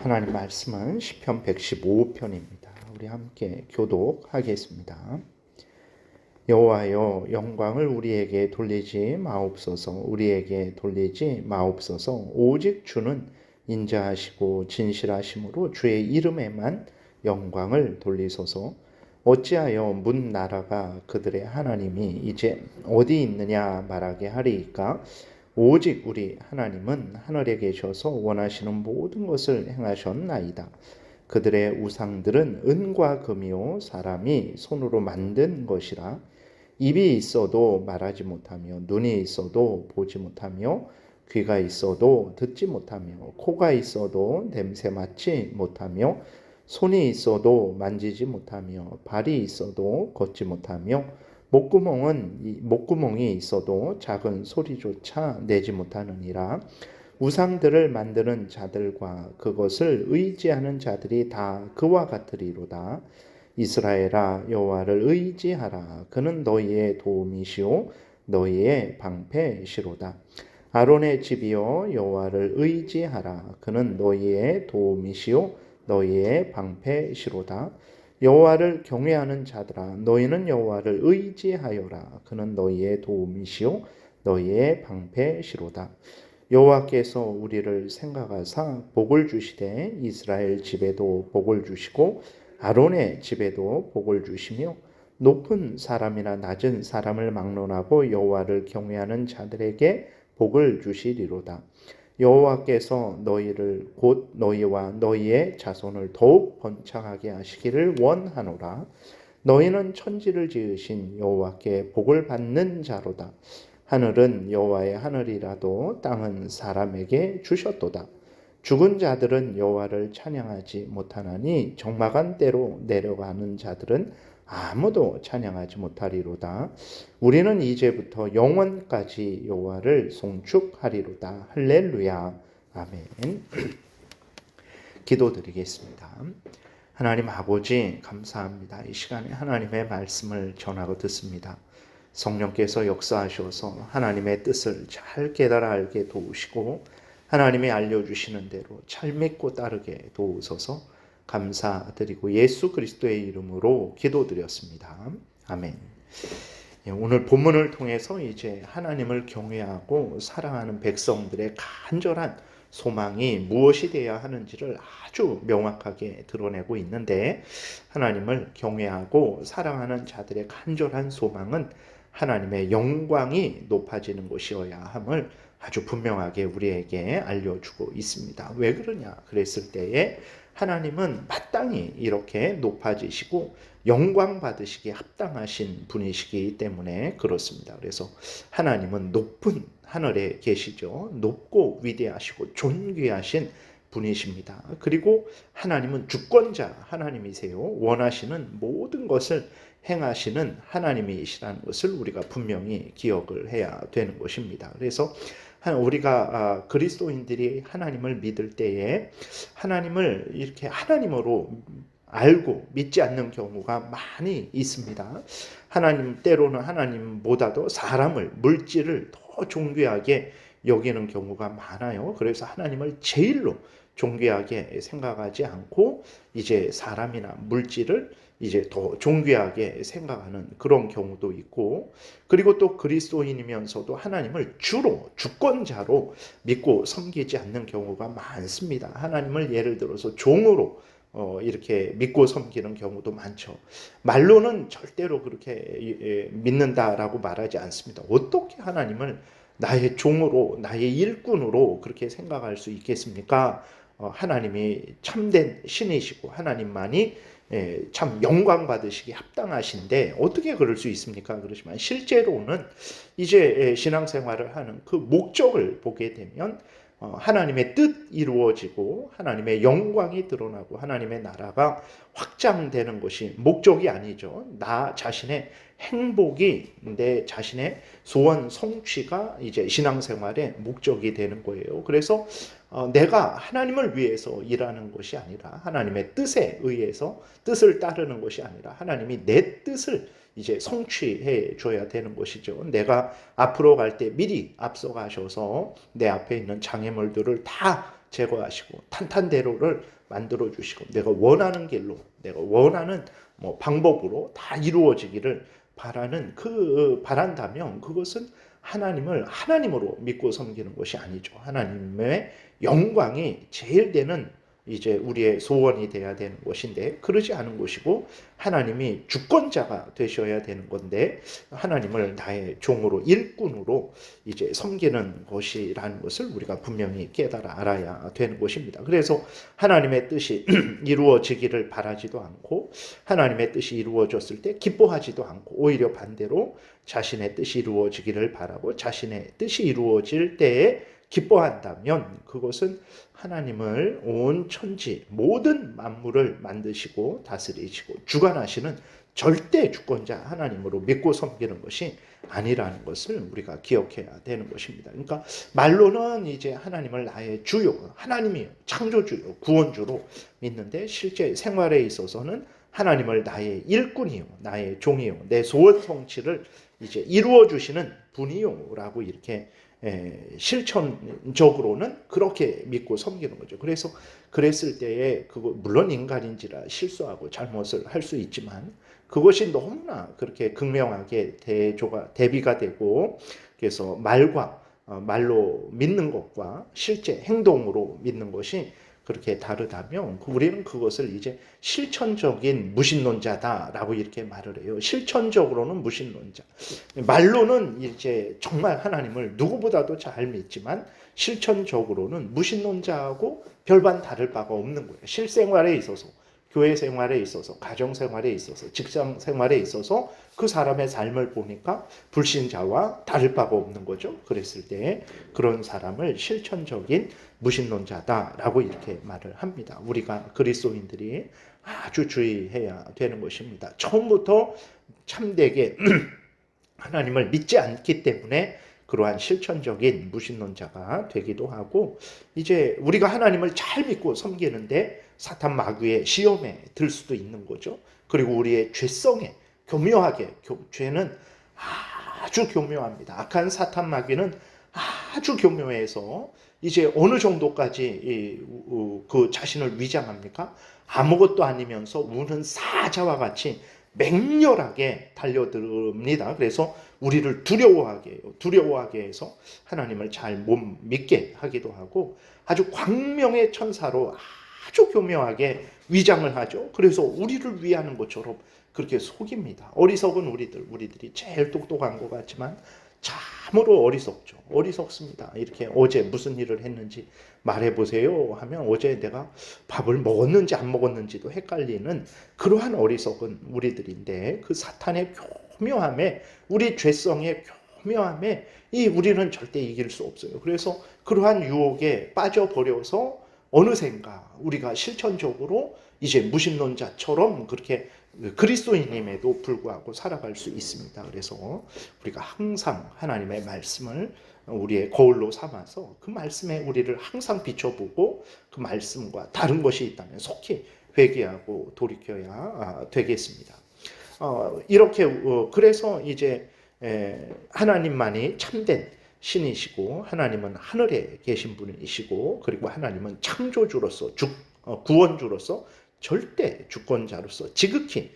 하나님 말씀은 시편 115편입니다. 우리 함께 교독하겠습니다. 여호와여 영광을 우리에게 돌리지 마옵소서 우리에게 돌리지 마옵소서 오직 주는 인자하시고 진실하심으로 주의 이름에만 영광을 돌리소서 어찌하여 문 나라가 그들의 하나님이 이제 어디 있느냐 말하게 하리이까 오직 우리 하나님은 하늘에 계셔서 원하시는 모든 것을 행하셨나이다. 그들의 우상들은 은과 금이요 사람이 손으로 만든 것이라 입이 있어도 말하지 못하며 눈이 있어도 보지 못하며 귀가 있어도 듣지 못하며 코가 있어도 냄새 맡지 못하며 손이 있어도 만지지 못하며 발이 있어도 걷지 못하며 목구멍은 목구멍이 있어도 작은 소리조차 내지 못하느니라. 우상들을 만드는 자들과 그것을 의지하는 자들이 다 그와 같으리로다. 이스라엘아 여호와를 의지하라. 그는 너희의 도움이시오. 너희의 방패시로다. 아론의 집이여 여호와를 의지하라. 그는 너희의 도움이시오. 너희의 방패시로다 여호와를 경외하는 자들아 너희는 여호와를 의지하여라. 그는 너희의 도움이시요 너희의 방패시로다. 여호와께서 우리를 생각하사 복을 주시되 이스라엘 집에도 복을 주시고 아론의 집에도 복을 주시며 높은 사람이나 낮은 사람을 막론하고 여호와를 경외하는 자들에게 복을 주시리로다 여호와께서 너희를 곧 너희와 너희의 자손을 더욱 번창하게 하시기를 원하노라. 너희는 천지를 지으신 여호와께 복을 받는 자로다. 하늘은 여호와의 하늘이라도 땅은 사람에게 주셨도다. 죽은 자들은 여호와를 찬양하지 못하나니 적막한 때로 내려가는 자들은 아무도 찬양하지 못하리로다. 우리는 이제부터 영원까지 여호와를 송축하리로다. 할렐루야. 아멘. 기도드리겠습니다. 하나님 아버지 감사합니다. 이 시간에 하나님의 말씀을 전하고 듣습니다. 성령께서 역사하셔서 하나님의 뜻을 잘 깨달아 알게 도우시고 하나님이 알려주시는 대로 잘 믿고 따르게 도우소서 감사드리고 예수 그리스도의 이름으로 기도드렸습니다. 아멘. 예, 오늘 본문을 통해서 이제 하나님을 경외하고 사랑하는 백성들의 간절한 소망이 무엇이 되어야 하는지를 아주 명확하게 드러내고 있는데 하나님을 경외하고 사랑하는 자들의 간절한 소망은 하나님의 영광이 높아지는 것이어야 함을 아주 분명하게 우리에게 알려주고 있습니다. 왜 그러냐? 그랬을 때에 하나님은 마땅히 이렇게 높아지시고 영광 받으시기에 합당하신 분이시기 때문에 그렇습니다. 그래서 하나님은 높은 하늘에 계시죠. 높고 위대하시고 존귀하신 분이십니다. 그리고 하나님은 주권자 하나님이세요. 원하시는 모든 것을 행하시는 하나님이시라는 것을 우리가 분명히 기억을 해야 되는 것입니다. 그래서 우리가 아, 그리스도인들이 하나님을 믿을 때에 하나님을 이렇게 하나님으로 알고 믿지 않는 경우가 많이 있습니다. 하나님 때로는 하나님보다도 사람을 물질을 더 존귀하게 여기는 경우가 많아요. 그래서 하나님을 제일로 존귀하게 생각하지 않고 이제 사람이나 물질을 이제 더 존귀하게 생각하는 그런 경우도 있고 그리고 또 그리스도인이면서도 하나님을 주로 주권자로 믿고 섬기지 않는 경우가 많습니다. 하나님을 예를 들어서 종으로 어, 이렇게 믿고 섬기는 경우도 많죠. 말로는 절대로 그렇게 믿는다라고 말하지 않습니다. 어떻게 하나님을 나의 종으로, 나의 일꾼으로 그렇게 생각할 수 있겠습니까? 어, 하나님이 참된 신이시고 하나님만이 예, 참 영광 받으시기 합당하신데 어떻게 그럴 수 있습니까? 그렇지만 실제로는 이제 예, 신앙생활을 하는 그 목적을 보게 되면 어, 하나님의 뜻 이루어지고 하나님의 영광이 드러나고 하나님의 나라가 확장되는 것이 목적이 아니죠. 나 자신의 행복이 내 자신의 소원 성취가 이제 신앙생활의 목적이 되는 거예요. 그래서 어, 내가 하나님을 위해서 일하는 것이 아니라 하나님의 뜻에 의해서 뜻을 따르는 것이 아니라 하나님이 내 뜻을 이제 성취해 줘야 되는 것이죠. 내가 앞으로 갈 때 미리 앞서가셔서 내 앞에 있는 장애물들을 다 제거하시고 탄탄대로를 만들어 주시고 내가 원하는 길로 내가 원하는 뭐 방법으로 다 이루어지기를 바라는 그 바란다면 그것은 하나님을 하나님으로 믿고 섬기는 것이 아니죠. 하나님의 영광이 제일 되는 이제 우리의 소원이 돼야 되는 것인데 그러지 않은 것이고 하나님이 주권자가 되셔야 되는 건데 하나님을 나의 종으로 일꾼으로 이제 섬기는 것이라는 것을 우리가 분명히 깨달아 알아야 되는 것입니다. 그래서 하나님의 뜻이 이루어지기를 바라지도 않고 하나님의 뜻이 이루어졌을 때 기뻐하지도 않고 오히려 반대로 자신의 뜻이 이루어지기를 바라고 자신의 뜻이 이루어질 때에 기뻐한다면 그것은 하나님을 온 천지 모든 만물을 만드시고 다스리시고 주관하시는 절대 주권자 하나님으로 믿고 섬기는 것이 아니라는 것을 우리가 기억해야 되는 것입니다. 그러니까 말로는 이제 하나님을 나의 주요, 하나님이 창조주요, 구원주로 믿는데 실제 생활에 있어서는 하나님을 나의 일꾼이요, 나의 종이요, 내 소원 성취를 이제 이루어 주시는 분이요라고 이렇게 에, 실천적으로는 그렇게 믿고 섬기는 거죠. 그래서 그랬을 때에 그거 물론 인간인지라 실수하고 잘못을 할 수 있지만 그것이 너무나 그렇게 극명하게 대조가 대비가 되고 그래서 말과 어, 말로 믿는 것과 실제 행동으로 믿는 것이 그렇게 다르다면 우리는 그것을 이제 실천적인 무신론자다라고 이렇게 말을 해요. 실천적으로는 무신론자. 말로는 이제 정말 하나님을 누구보다도 잘 믿지만 실천적으로는 무신론자하고 별반 다를 바가 없는 거예요. 실생활에 있어서 교회 생활에 있어서 가정 생활에 있어서 직장 생활에 있어서 그 사람의 삶을 보니까 불신자와 다를 바가 없는 거죠. 그랬을 때 그런 사람을 실천적인 무신론자다라고 이렇게 말을 합니다. 우리가 그리스도인들이 아주 주의해야 되는 것입니다. 처음부터 참되게 하나님을 믿지 않기 때문에 그러한 실천적인 무신론자가 되기도 하고 이제 우리가 하나님을 잘 믿고 섬기는데 사탄 마귀의 시험에 들 수도 있는 거죠. 그리고 우리의 죄성에 교묘하게 죄는 아주 교묘합니다. 악한 사탄 마귀는 아주 교묘해서 이제 어느 정도까지 그 자신을 위장합니까? 아무것도 아니면서 우는 사자와 같이 맹렬하게 달려듭니다. 그래서 우리를 두려워하게 해요. 두려워하게 해서 하나님을 잘 못 믿게 하기도 하고 아주 광명의 천사로 아주 교묘하게 위장을 하죠. 그래서 우리를 위하는 것처럼 그렇게 속입니다. 어리석은 우리들, 우리들이 제일 똑똑한 것 같지만 참으로 어리석죠. 어리석습니다. 이렇게 어제 무슨 일을 했는지 말해보세요 하면 어제 내가 밥을 먹었는지 안 먹었는지도 헷갈리는 그러한 어리석은 우리들인데 그 사탄의 교묘함에 우리 죄성의 교묘함에 이 우리는 절대 이길 수 없어요. 그래서 그러한 유혹에 빠져버려서 어느샌가 우리가 실천적으로 이제 무신론자처럼 그렇게 그리스도인임에도 불구하고 살아갈 수 있습니다. 그래서 우리가 항상 하나님의 말씀을 우리의 거울로 삼아서 그 말씀에 우리를 항상 비춰보고 그 말씀과 다른 것이 있다면 속히 회개하고 돌이켜야 아, 되겠습니다. 어, 이렇게 어, 그래서 이제 하나님만이 참된 신이시고 하나님은 하늘에 계신 분이시고 그리고 하나님은 창조주로서 주, 어, 구원주로서 절대 주권자로서 지극히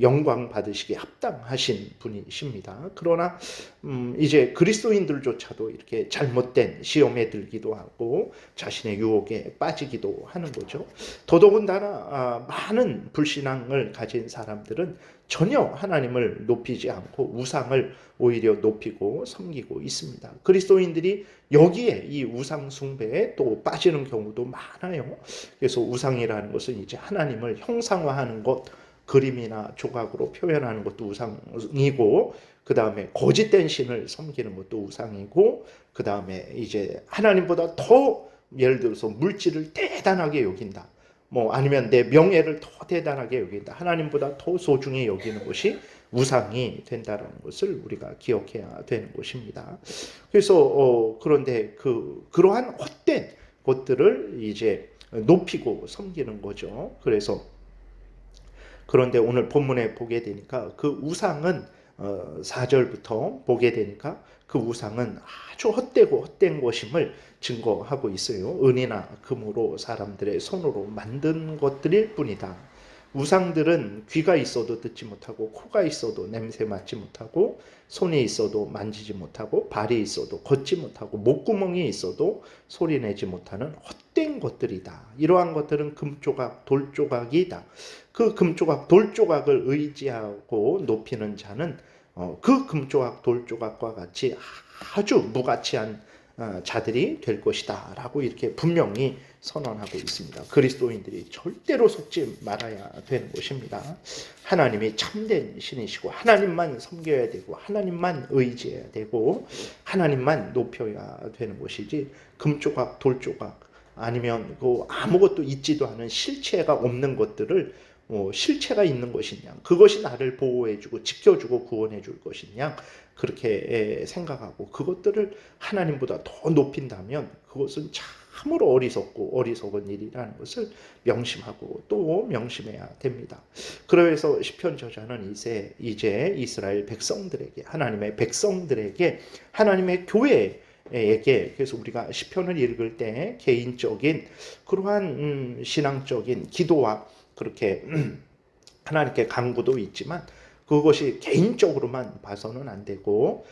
영광 받으시기 합당하신 분이십니다. 그러나 음 이제 그리스도인들조차도 이렇게 잘못된 시험에 들기도 하고 자신의 유혹에 빠지기도 하는 거죠. 더더군다나 아, 많은 불신앙을 가진 사람들은 전혀 하나님을 높이지 않고 우상을 오히려 높이고 섬기고 있습니다. 그리스도인들이 여기에 이 우상 숭배에 또 빠지는 경우도 많아요. 그래서 우상이라는 것은 이제 하나님을 형상화하는 것 그림이나 조각으로 표현하는 것도 우상이고 그 다음에 거짓된 신을 섬기는 것도 우상이고 그 다음에 이제 하나님보다 더 예를 들어서 물질을 대단하게 여긴다. 뭐 아니면 내 명예를 더 대단하게 여긴다. 하나님보다 더 소중히 여기는 것이 우상이 된다는 것을 우리가 기억해야 되는 것입니다. 그래서 어, 그런데 그 그러한 헛된 것들을 이제 높이고 섬기는 거죠. 그래서 그런데 오늘 본문에 보게 되니까 그 우상은 어, 4절부터 보게 되니까 그 우상은 아주 헛되고 헛된 것임을 증거하고 있어요. 은이나 금으로 사람들의 손으로 만든 것들일 뿐이다. 우상들은 귀가 있어도 듣지 못하고 코가 있어도 냄새 맡지 못하고 손이 있어도 만지지 못하고 발이 있어도 걷지 못하고 목구멍이 있어도 소리 내지 못하는 헛된 것들이다. 이러한 것들은 금조각, 돌조각이다. 그 금조각, 돌조각을 의지하고 높이는 자는 어, 그 금조각, 돌조각과 같이 아주 무가치한 어, 자들이 될 것이다 라고 이렇게 분명히 선언하고 있습니다. 그리스도인들이 절대로 속지 말아야 되는 것입니다. 하나님이 참된 신이시고 하나님만 섬겨야 되고 하나님만 의지해야 되고 하나님만 높여야 되는 것이지 금조각, 돌조각 아니면 그 아무것도 있지도 않은 실체가 없는 것들을 뭐 실체가 있는 것이냐 그것이 나를 보호해주고 지켜주고 구원해줄 것이냐 그렇게 생각하고 그것들을 하나님보다 더 높인다면 그것은 참으로 어리석고 어리석은 일이라는 것을 명심하고 또 명심해야 됩니다. 그래서 시편 저자는 이제 이제 이스라엘 백성들에게 하나님의 백성들에게 하나님의 교회 에게 그래서 우리가 시편을 읽을 때 개인적인 그러한 음, 신앙적인 기도와 그렇게 음, 하나님께 간구도 있지만 그것이 개인적으로만 봐서는 안 되고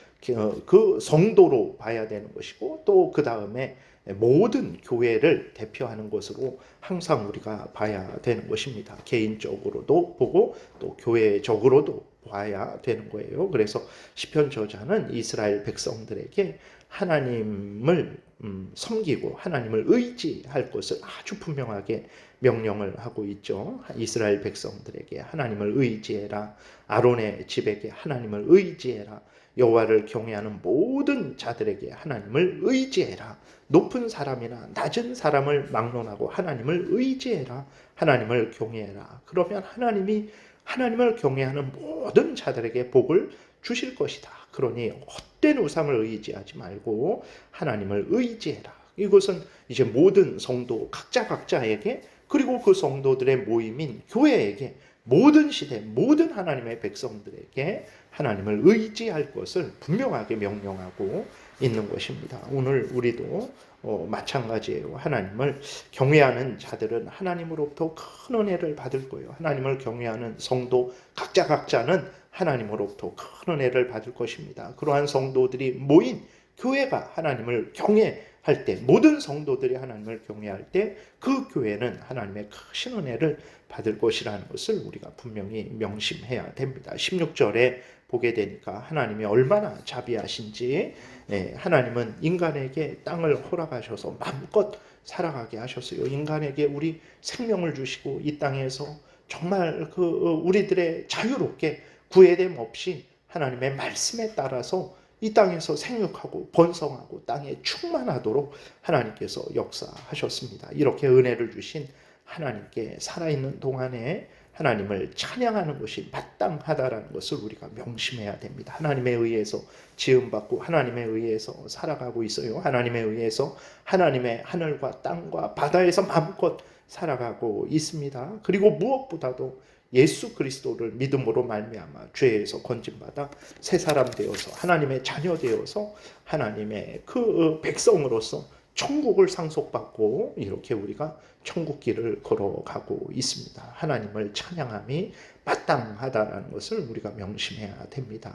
그 성도로 봐야 되는 것이고 또 그 다음에 모든 교회를 대표하는 것으로 항상 우리가 봐야 되는 것입니다. 개인적으로도 보고 또 교회적으로도 봐야 되는 거예요. 그래서 시편 저자는 이스라엘 백성들에게 하나님을 음, 섬기고 하나님을 의지할 것을 아주 분명하게 명령을 하고 있죠. 이스라엘 백성들에게 하나님을 의지해라. 아론의 집에게 하나님을 의지해라. 여호와를 경외하는 모든 자들에게 하나님을 의지해라. 높은 사람이나 낮은 사람을 막론하고 하나님을 의지해라. 하나님을 경외해라. 그러면 하나님이 하나님을 경외하는 모든 자들에게 복을 주실 것이다. 그러니 헛된 우상을 의지하지 말고 하나님을 의지해라. 이것은 이제 모든 성도 각자 각자에게 그리고 그 성도들의 모임인 교회에게 모든 시대 모든 하나님의 백성들에게 하나님을 의지할 것을 분명하게 명령하고 있는 것입니다. 오늘 우리도 어, 마찬가지예요. 하나님을 경외하는 자들은 하나님으로부터 큰 은혜를 받을 거예요. 하나님을 경외하는 성도 각자 각자는 하나님으로부터 큰 은혜를 받을 것입니다. 그러한 성도들이 모인 교회가 하나님을 경외할 때 모든 성도들이 하나님을 경외할 때 그 교회는 하나님의 크신 은혜를 받을 것이라는 것을 우리가 분명히 명심해야 됩니다. 16절에 보게 되니까 하나님이 얼마나 자비하신지 예, 하나님은 인간에게 땅을 허락하셔서 마음껏 살아가게 하셨어요. 인간에게 우리 생명을 주시고 이 땅에서 정말 그 어, 우리들의 자유롭게 구애됨 없이 하나님의 말씀에 따라서 이 땅에서 생육하고 번성하고 땅에 충만하도록 하나님께서 역사하셨습니다. 이렇게 은혜를 주신 하나님께 살아있는 동안에 하나님을 찬양하는 것이 마땅하다라는 것을 우리가 명심해야 됩니다. 하나님에 의해서 지음받고 하나님에 의해서 살아가고 있어요. 하나님에 의해서 하나님의 하늘과 땅과 바다에서 마음껏 살아가고 있습니다. 그리고 무엇보다도 예수 그리스도를 믿음으로 말미암아 죄에서 건진받아 새 사람 되어서 하나님의 자녀 되어서 하나님의 그 백성으로서 천국을 상속받고 이렇게 우리가 천국 길을 걸어가고 있습니다. 하나님을 찬양함이 마땅하다라는 것을 우리가 명심해야 됩니다.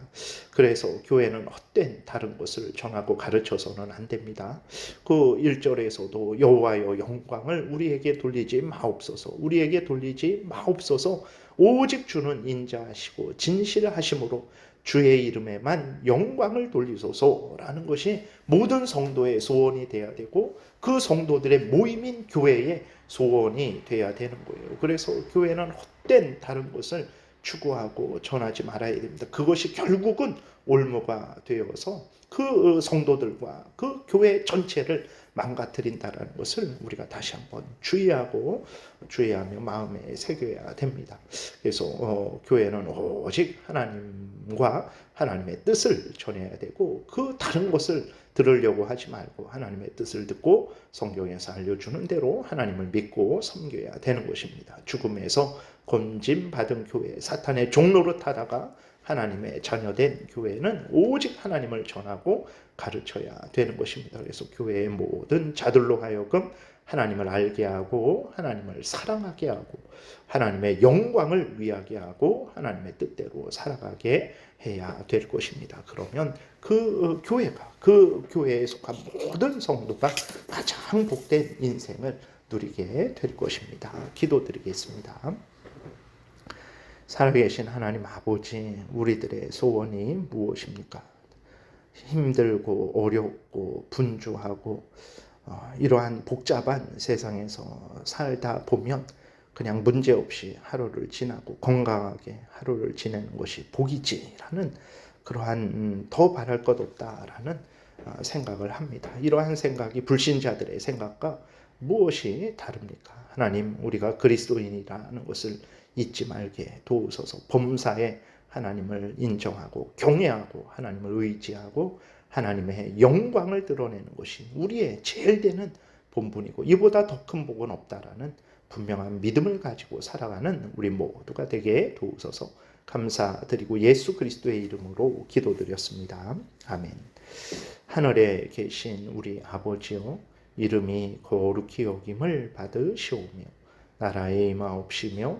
그래서 교회는 헛된 다른 것을 전하고 가르쳐서는 안 됩니다. 그 1절에서도 여호와여 영광을 우리에게 돌리지 마옵소서. 우리에게 돌리지 마옵소서. 오직 주는 인자하시고 진실하심으로 주의 이름에만 영광을 돌리소서라는 것이 모든 성도의 소원이 되어야 되고 그 성도들의 모임인 교회의 소원이 되어야 되는 거예요. 그래서 교회는 헛된 다른 것을 추구하고 전하지 말아야 됩니다. 그것이 결국은 올무가 되어서 그 성도들과 그 교회 전체를 망가뜨린다라는 것을 우리가 다시 한번 주의하고 주의하며 마음에 새겨야 됩니다. 그래서 어, 교회는 오직 하나님과 하나님의 뜻을 전해야 되고 그 다른 것을 들으려고 하지 말고 하나님의 뜻을 듣고 성경에서 알려주는 대로 하나님을 믿고 섬겨야 되는 것입니다. 죽음에서 건짐 받은 교회 사탄의 종로로 타다가 하나님의 자녀된 교회는 오직 하나님을 전하고 가르쳐야 되는 것입니다. 그래서 교회의 모든 자들로 하여금 하나님을 알게 하고 하나님을 사랑하게 하고 하나님의 영광을 위하게 하고 하나님의 뜻대로 살아가게 해야 될 것입니다. 그러면 그 교회가 그 교회에 속한 모든 성도가 가장 복된 인생을 누리게 될 것입니다. 기도드리겠습니다. 살아계신 하나님 아버지, 우리들의 소원이 무엇입니까? 힘들고 어렵고 분주하고 어, 이러한 복잡한 세상에서 살다 보면 그냥 문제 없이 하루를 지나고 건강하게 하루를 지내는 것이 복이지라는 그러한 음, 더 바랄 것 없다라는 어, 생각을 합니다. 이러한 생각이 불신자들의 생각과 무엇이 다릅니까? 하나님, 우리가 그리스도인이라는 것을 잊지 말게 도우소서. 범사에 하나님을 인정하고 경외하고 하나님을 의지하고 하나님의 영광을 드러내는 것이 우리의 제일 되는 본분이고 이보다 더 큰 복은 없다라는 분명한 믿음을 가지고 살아가는 우리 모두가 되게 도우소서 감사드리고 예수 그리스도의 이름으로 기도드렸습니다. 아멘. 하늘에 계신 우리 아버지요 이름이 거룩히 여김을 받으시오며 나라의 임하옵시며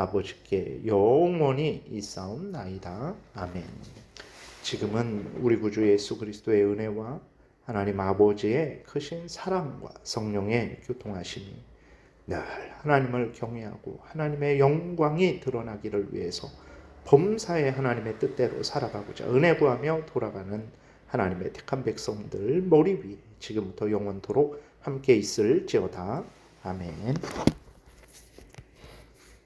아버지께 영원히 있사옵나이다. 아멘. 지금은 우리 구주 예수 그리스도의 은혜와 하나님 아버지의 크신 사랑과 성령의 교통하심이 늘 하나님을 경외하고 하나님의 영광이 드러나기를 위해서 범사의 하나님의 뜻대로 살아가고자 은혜 구하며 돌아가는 하나님의 택한 백성들 머리 위에 지금부터 영원토록 함께 있을지어다. 아멘.